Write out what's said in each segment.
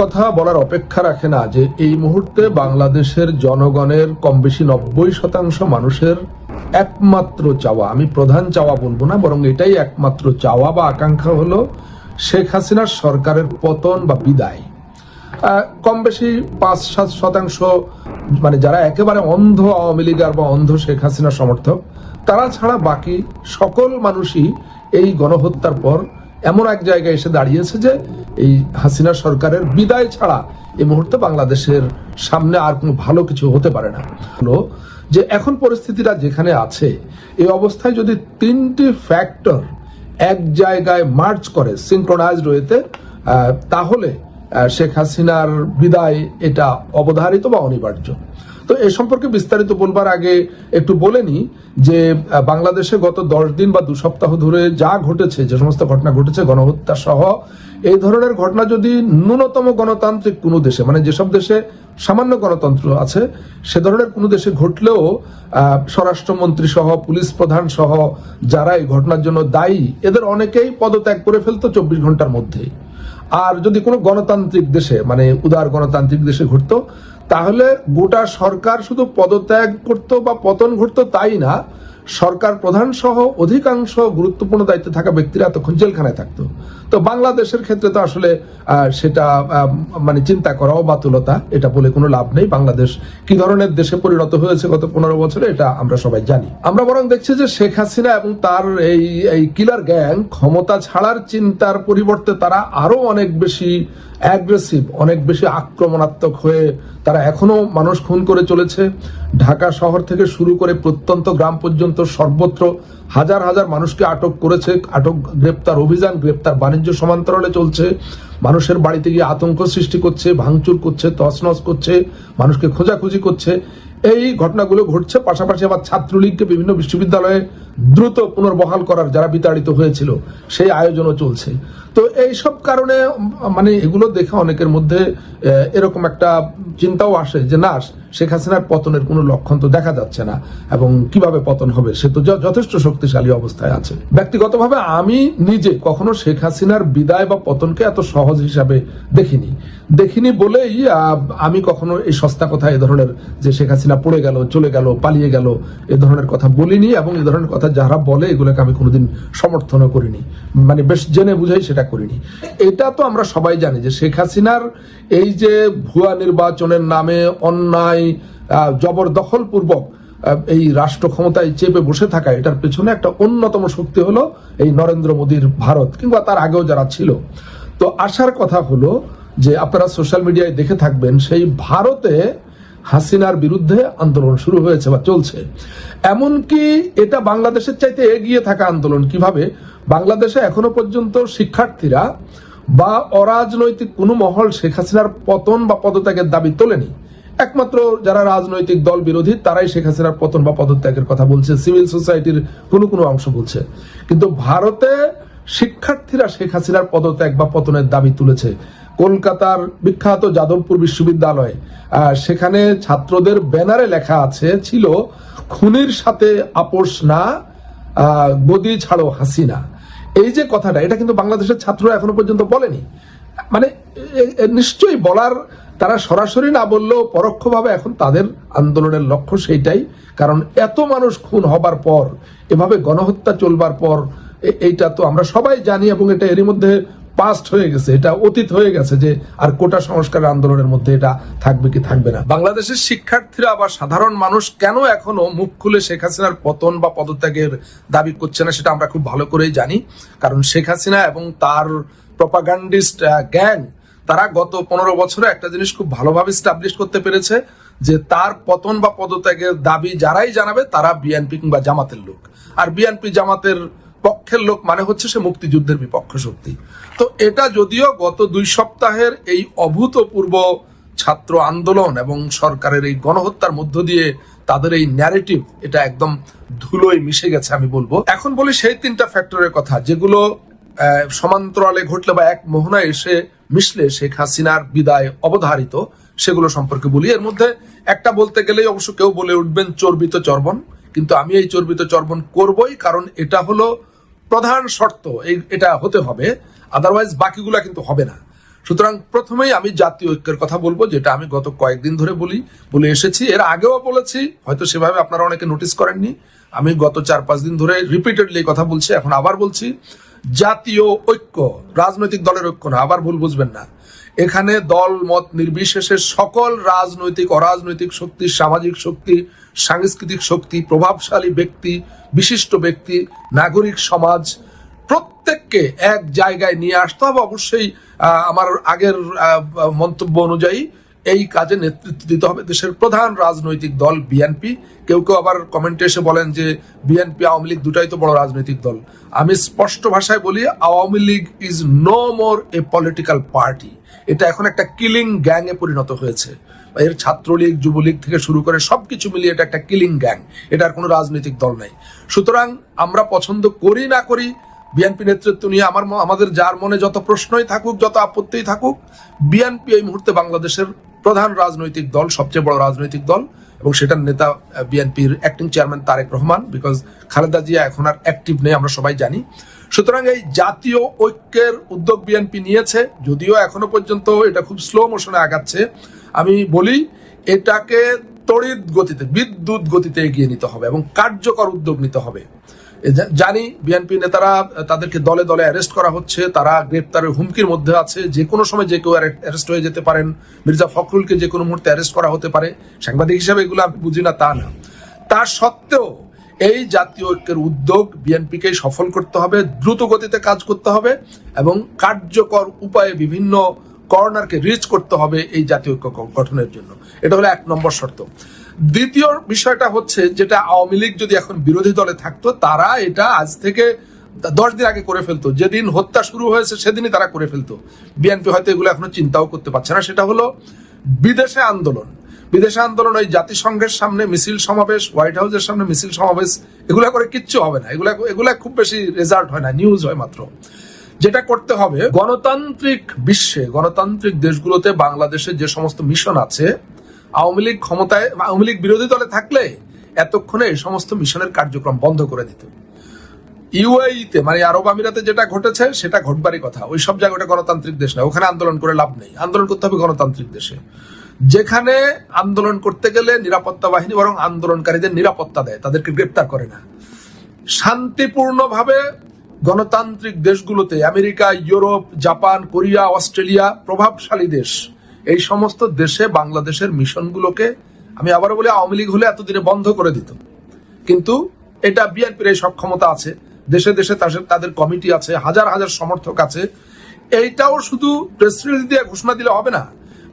কথা বলার অপেক্ষা রাখে না যে এই মুহূর্তে বাংলাদেশের জনগণের কম বেশি নব্বই শতাংশ মানুষের একমাত্র চাওয়া। আমি প্রধান চাওয়া বলব না, বরং এটাই একমাত্র চাওয়া বা আকাঙ্ক্ষা হলো শেখ হাসিনার সরকারের পতন বা বিদায়। কম বেশি পাঁচ, সাত শতাংশ মানে যারা একেবারে অন্ধ আওয়ামী লীগার বা অন্ধ শেখ হাসিনা সমর্থক, তারা ছাড়া বাকি সকল মানুষই এই গণহত্যার পর এমন এক জায়গায় এসে দাঁড়িয়েছে যে এই হাসিনা সরকারের বিদায় ছাড়া এই মুহূর্তে বাংলাদেশের সামনে আর কোনো ভালো কিছু হতে পারে না। হলো যে এখন পরিস্থিতিটা যেখানে আছে, এই অবস্থায় যদি তিনটি ফ্যাক্টর এক জায়গায় মার্চ করে সিনক্রোনাইজ রয়েতে তাহলে শেখ হাসিনার বিদায় এটা অবধারিত বা অনিবার্য। তো এ সম্পর্কে বিস্তারিত বলবার আগে একটু বলে নি যে বাংলাদেশে গত দশ দিন বা দু সপ্তাহ ধরে যা ঘটেছে, যে সমস্ত ঘটনা ঘটেছে, গণহত্যা সহ, এই ধরনের ঘটনা যদি ন্যূনতম গণতান্ত্রিক কোনো দেশে মানে যেসব দেশে সামান্য গণতন্ত্র আছে, সে ধরনের কোনো দেশে ঘটলেও স্বরাষ্ট্রমন্ত্রী সহ, পুলিশ প্রধান সহ, যারা এই ঘটনার জন্য দায়ী, এদের অনেকেই পদত্যাগ করে ফেলতো চব্বিশ ঘণ্টার মধ্যেই। আর যদি কোনো গণতান্ত্রিক দেশে মানে উদার গণতান্ত্রিক দেশে ঘটতো তাহলে গোটা সরকার শুধু পদত্যাগ করতো বা পতন ঘটতো তাই না? সরকার প্রধান সহ অধিকাংশ গুরুত্বপূর্ণ দায়িত্বে থাকা ব্যক্তিরা তখন জেলখানায় থাকতো। তো বাংলাদেশের ক্ষেত্রে তো আসলে সেটা মানে চিন্তা করাও বাতুলতা, এটা বলে কোনো লাভ নেই। বাংলাদেশ কি ধরনের দেশে পরিণত হয়েছে গত পনেরো বছরে, এটা আমরা সবাই জানি। আমরা বরং দেখছি যে শেখ হাসিনা এবং তার এই এই কিলার গ্যাং ক্ষমতা ছাড়ার চিন্তার পরিবর্তে তারা আরও অনেক বেশি অ্যাগ্রেসিভ অনেক বেশি আক্রমণাত্মক হয়ে তারা এখনও মানুষ খুন করে চলেছে। ঢাকা শহর থেকে শুরু করে প্রত্যন্ত গ্রাম পর্যন্ত সর্বত্র হাজার হাজার মানুষকে আটক করেছে। আটক, গ্রেপ্তার, অভিযান, গ্রেপ্তার, বাণিজ্য সমান্তরালে চলছে। মানুষের বাড়িতে গিয়ে আতঙ্ক সৃষ্টি করছে, ভাঙচুর করছে, তছনছ করছে, মানুষকে খোঁজাখুঁজি করছে। এই ঘটনাগুলো ঘটছে, পাশাপাশি আবার ছাত্রলীগকে বিভিন্ন বিশ্ববিদ্যালয়ে দ্রুত পুনর্বহাল করার যারা বিতাড়িত হয়েছিল, সেই আয়োজনও চলছে। তো এই সব কারণে মানে এগুলো দেখে অনেকের মধ্যে এরকম একটা চিন্তাও আসে যে, না শেখ হাসিনার পতনের কোনো লক্ষণ তো দেখা যাচ্ছে না। এবং কীভাবে পতন হবে, সে তো যথেষ্ট শক্তিশালী অবস্থায় আছে। ব্যক্তিগতভাবে আমি নিজে কখনো শেখ হাসিনার বিদায় বা পতনকে এত সহজ হিসাবে দেখিনি। দেখিনি বলেই আমি কখনো এই সস্তা কথা এ ধরনের যে শেখ হাসিনা পড়ে গেল, চলে গেল, পালিয়ে গেল, এ ধরনের কথা বলিনি এবং এ ধরনের কথা যারা বলে, এগুলোকে আমি কোনোদিন সমর্থনও করিনি। মানে বেশ জেনে বুঝাই সেটা করিনি। এটা তো আমরা সবাই জানি যে শেখ হাসিনার এই যে ভুয়া নির্বাচনের নামে অন্যায় আহ, জবরদখল পূর্বক এই রাষ্ট্র ক্ষমতায় চেপে বসে থাকা এটার পেছনে একটা অন্যতম শক্তি হলো এই নরেন্দ্র মোদীর ভারত কিংবা তার আগেও যারা ছিল। তো আসার কথা হলো যে আপনারা সোশ্যাল মিডিয়ায় দেখে থাকবেন সেই ভারতে হাসিনার বিরুদ্ধে আন্দোলন শুরু হয়েছে বা চলছে। এমনকি এটা বাংলাদেশের চাইতে এগিয়ে থাকা আন্দোলন। কীভাবে? বাংলাদেশে এখনও পর্যন্ত শিক্ষার্থীরা বা অরাজনৈতিক কোনো মহল শেখ হাসিনার পতন বা পদত্যাগের দাবি তোলেনি। একমাত্র যারা রাজনৈতিক দল বিরোধী, তারাই শেখ হাসিনার পতন বা পদত্যাগের কথা বলছে। সিভিল সোসাইটির কোনো কোনো অংশ বলছে। কিন্তু ভারতে শিক্ষার্থীরা শেখ হাসিনার পদত্যাগ বা পতনের দাবি তুলেছে। কলকাতার বিখ্যাত যাদবপুর বিশ্ববিদ্যালয় সেখানে ছাত্রদের ব্যানারে লেখা আছে, ছিল, খুনির সাথে আপোষ না গদি ছাড়ো হাসিনা। এই যে কথাটা, এটা কিন্তু বাংলাদেশের ছাত্ররা এখনও পর্যন্ত বলেনি। মানে নিশ্চয়ই বলার তারা সরাসরি না বললেও পরোক্ষভাবে এখন তাদের আন্দোলনের লক্ষ্য সেইটাই। কারণ এত মানুষ খুন হবার পর, এভাবে গণহত্যা চলবার পর এইটা তো আমরা সবাই জানি এবং এটা এরই মধ্যে পাস্ট হয়ে গেছে, এটা অতীত হয়ে গেছে যে আর কোটা সংস্কার আন্দোলনের মধ্যে এটা থাকবে কি থাকবে না। বাংলাদেশের শিক্ষার্থীরা বা সাধারণ মানুষ কেন এখনও মুখ খুলে শেখ হাসিনার পতন বা পদত্যাগের দাবি করছে না সেটা আমরা খুব ভালো করেই জানি। কারণ শেখ হাসিনা এবং তার প্রপাগান্ডিস্ট গ্যাং তারা গত পনেরো বছরে একটা জিনিস খুব ভালোভাবে স্টাবলিশ করতে পেরেছে, যে তার পতন বা পদত্যাগের দাবি যারাই জানাবে তারা বিএনপি কিংবা জামাতের লোক। আর বিএনপি জামাতের পক্ষের লোক মানে হচ্ছে সে মুক্তিযুদ্ধের বিপক্ষ শক্তি। তো এটা যদিও গত দুই সপ্তাহের এই অভূতপূর্ব ছাত্র আন্দোলন এবং সরকারের এই গণহত্যার মধ্য দিয়ে তাদের এই ন্যারেটিভ এটা একদম ধুলোয় মিশে গেছে আমি বলব। এখন বলি সেই তিনটা ফ্যাক্টরের কথা, যেগুলো সমান্তরালে ঘটলে বা এক মোহনায় এসে মিশলে শেখ হাসিনার বিদায় অবধারিত, সেগুলো সম্পর্কে বলি। এর মধ্যে একটা বলতে গেলেই অবশ্য কেউ বলে উঠবেন চর্বিত চর্বণ, কিন্তু আমি এই চর্বিত চর্বণ করবই কারণ এটা হলো প্রধান শর্ত, এই এটা হতে হবে আদারওয়াইজ বাকিগুলা কিন্তু হবে না। সুতরাং প্রথমেই আমি জাতীয় ঐক্যের কথা বলব, যেটা আমি গত কয়েকদিন ধরে বলি, বলে এসেছি। এর আগেও বলেছি, হয়তো সেভাবে আপনারা অনেকে নোটিস করেননি। আমি গত চার পাঁচ দিন ধরে রিপিটেডলি কথা বলছি, এখন আবার বলছি। জাতীয় ঐক্য, রাজনৈতিক দলের ঐক্য না, আবার ভুল বুঝবেন না। এখানে দল, মত নির্বিশেষে সকল রাজনৈতিক, অরাজনৈতিক শক্তি, সামাজিক শক্তি, সাংস্কৃতিক শক্তি, প্রভাবশালী ব্যক্তি, বিশিষ্ট ব্যক্তি, নাগরিক সমাজ, প্রত্যেককে এক জায়গায় নিয়ে আসতে হবে। অবশ্যই আমার আগের মন্তব্য অনুযায়ী এই কাজে নেতৃত্ব দিতে হবে। দেশের প্রধান রাজনৈতিক দল বিএনপি কেউ কেউ আবার কমেন্টে এসে বলেন যে বিএনপি আওয়ামী লীগ দুটাই তো বড় রাজনৈতিক দল। আমি স্পষ্ট ভাষায় বলি, Awami League is no more a political party এটা এখন একটা কিলিং গ্যাং এ পরিণত হয়েছে। এর ছাত্রলীগ, যুবলীগ থেকে শুরু করে সবকিছু মিলিয়ে এটা একটা কিলিং গ্যাং এটার কোনো রাজনৈতিক দল নাই। সুতরাং আমরা পছন্দ করি না করি বিএনপি নেতৃত্ব নিয়ে আমার আমাদের যার মনে যত প্রশ্নই থাকুক, যত আপত্তিই থাকুক বিএনপি এই মুহূর্তে বাংলাদেশের প্রধান রাজনৈতিক দল, সবচেয়ে বড় রাজনৈতিক দল, এবং সেটার নেতা বিএনপির acting chairman Tarique Rahman because Khaleda Zia এখন আর অ্যাক্টিভ নেই, আমরা সবাই জানি। সুতরাং এই জাতীয় ঐক্যের উদ্যোগ বিএনপি নিয়েছে, যদিও এখনও পর্যন্ত এটা খুব স্লো মোশনে আগাচ্ছে। আমি বলি, এটাকে তড়িৎ গতিতে, বিদ্যুৎ গতিতে এগিয়ে নিতে হবে, এবং কার্যকর উদ্যোগ নিতে হবে। জানি বিএনপি নেতারা তাদেরকে দলে দলে অ্যারেস্ট করা হচ্ছে। তারা গ্রেপ্তারের হুমকির মধ্যে আছে। যে কোনো সময় যে কেউ অ্যারেস্ট হয়ে যেতে পারেন। মির্জা ফখরুলকে যে কোনো মুহূর্তে অ্যারেস্ট করা হতে পারে। সাংবাদিক হিসাবে এগুলো আমি বুঝি না, তা না। তা সত্ত্বেও এই জাতীয় ঐক্যের উদ্যোগ বিএনপিকে সফল করতে হবে, দ্রুত গতিতে কাজ করতে হবে এবং কার্যকর উপায়ে বিভিন্ন কর্নারকে রিচ করতে হবে এই জাতীয় ঐক্য গঠনের জন্য। এটা হলো এক নম্বর শর্ত। দ্বিতীয় বিষয়টা হচ্ছে যেটা আওয়ামী লীগ যদি এখন বিরোধী দলে থাকতো, তারা এটা আজ থেকে দশ দিন আগে করে ফেলতো। যেদিন হত্যা শুরু হয়েছে, সেদিনই তারা করে ফেলতো। বিএনপি হয়তো এগুলো এখনও চিন্তাও করতে পারছে না। সেটা হলো বিদেশে আন্দোলন। বিদেশে আন্দোলন, ওই জাতিসংঘের সামনে মিছিল সমাবেশ, হোয়াইট হাউসের সামনে মিছিল সমাবেশ, এগুলা করে কিচ্ছু হবে না। এগুলা এগুলা খুব বেশি রেজাল্ট হয় না, নিউজ হয় মাত্র। যেটা করতে হবে, গণতান্ত্রিক বিশ্বে, গণতান্ত্রিক দেশগুলোতে বাংলাদেশের যে সমস্ত মিশন আছে আওয়ামী লীগ ক্ষমতায় আওয়ামী লীগ বিরোধী দলে থাকলে এতক্ষণে সমস্ত মিশনের কার্যক্রম বন্ধ করে দিত। ইউএইতে মানে আরব আমিরাতে যেটা ঘটেছে, সেটা ঘটবারই কথা। ওই সব জায়গাটা গণতান্ত্রিক দেশ না ওখানে আন্দোলন করে লাভ নেই। আন্দোলন করতে হবে গণতান্ত্রিক দেশে। যেখানে আন্দোলন করতে গেলে নিরাপত্তা বাহিনী বরং আন্দোলনকারীদের নিরাপত্তা দেয়, তাদেরকে গ্রেপ্তার করে না। শান্তিপূর্ণভাবে গণতান্ত্রিক দেশগুলোতে America, Europe, Japan, Korea, Australia প্রভাবশালী দেশ এই সমস্ত দেশে, বাংলাদেশের মিশনগুলোকে আমি আবারও বলি, আওয়ামী লীগ হলে এতদিনে বন্ধ করে দিত। কিন্তু এটা বিএনপির এই সক্ষমতা আছে। দেশে দেশে তাদের কমিটি আছে, হাজার হাজার সমর্থক আছে। এইটাও শুধু প্রেস রিলিজ দিয়ে ঘোষণা দিলে হবে না।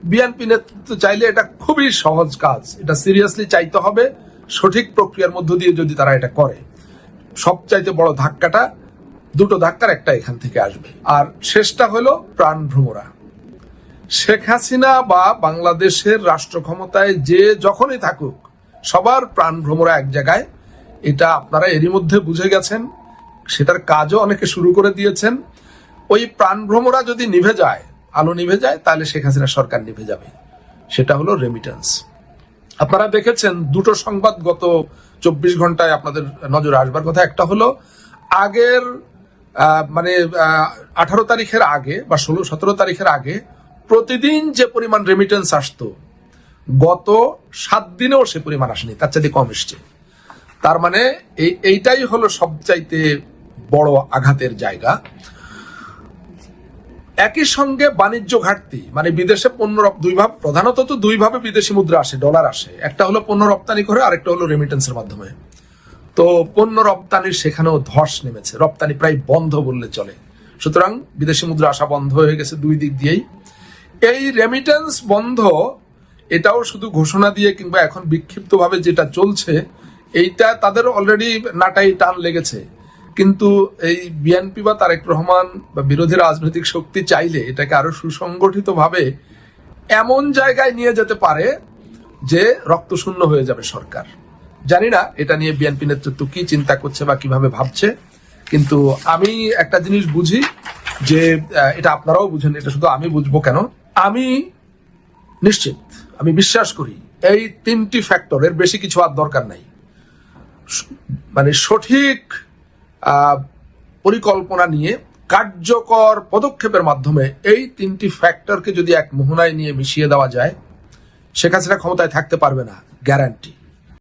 বিএনপি নেতৃত্ব চাইলে এটা খুবই সহজ কাজ। এটা সিরিয়াসলি চাইতে হবে। সঠিক প্রক্রিয়ার মধ্য দিয়ে যদি তারা এটা করে, সবচাইতে বড় ধাক্কাটা, দুটো ধাক্কার একটা এখান থেকে আসবে। আর শেষটা হলো প্রাণ ভ্রমরা। শেখ হাসিনা বা বাংলাদেশের রাষ্ট্র ক্ষমতায় যে যখনই থাকুক, সবার প্রাণ ভ্রমরা এক জায়গায়। এটা আপনারা এরই মধ্যে বুঝে গেছেন। সেটার কাজও অনেকে শুরু করে দিয়েছেন। ওই প্রাণ ভ্রমরা যদি নিভে যায়, আলো নিভে যায়, তাহলে শেখ হাসিনা সরকার নিভে যাবে। সেটা হলো রেমিটেন্স আপনারা দেখেছেন দুটো সংবাদ গত চব্বিশ ঘন্টায় আপনাদের নজরে আসবার কথা। একটা হলো আগের মানে আঠারো তারিখের আগে বা ষোলো, সতেরো তারিখের আগে প্রতিদিন যে পরিমাণ রেমিটেন্স আসতো, গত সাত দিনেও সে পরিমাণ আসেনি, তার চাইতে কম এসছে। তার মানে এই, এইটাই হলো সবচাইতে বড় আঘাতের জায়গা। একই সঙ্গে বাণিজ্য ঘাটতি মানে বিদেশে পণ্য রপ- দুই ভাবে, প্রধানত তো দুই ভাবে বিদেশি মুদ্রা আসে ডলার আসে। একটা হলো পণ্য রপ্তানি করে, আরেকটা হলো রেমিটেন্সের মাধ্যমে। তো পণ্য রপ্তানির সেখানেও ধস নেমেছে, রপ্তানি প্রায় বন্ধ বললে চলে। সুতরাং বিদেশি মুদ্রা আসা বন্ধ হয়ে গেছে দুই দিক দিয়েই। এই রেমিটেন্স বন্ধ, এটাও শুধু ঘোষণা দিয়ে কিংবা এখন বিক্ষিপ্তভাবে যেটা চলছে, এইটা তাদের অলরেডি নাটাই টান লেগেছে। কিন্তু এই বিএনপি বা তারেক রহমান বা বিরোধী রাজনৈতিক শক্তি চাইলে এটাকে আরও সুসংগঠিত ভাবে এমন জায়গায় নিয়ে যেতে পারে যে রক্তশূন্য হয়ে যাবে সরকার। জানি না এটা নিয়ে বিএনপি নেতৃত্ব কি চিন্তা করছে বা কীভাবে ভাবছে, কিন্তু আমি একটা জিনিস বুঝি যে এটা আপনারাও বুঝেন, এটা শুধু আমি বুঝব কেন? আমি নিশ্চিত, আমি বিশ্বাস করি, এই তিনটি ফ্যাক্টর এর বেশি কিছু আর দরকার নাই। মানে সঠিক পরিকল্পনা নিয়ে কার্যকর পদক্ষেপের মাধ্যমে এই তিনটি ফ্যাক্টরকে যদি এক মোহনায় নিয়ে মিশিয়ে দেওয়া যায়, শেখ হাসিনা ক্ষমতায় থাকতে পারবে না গ্যারান্টি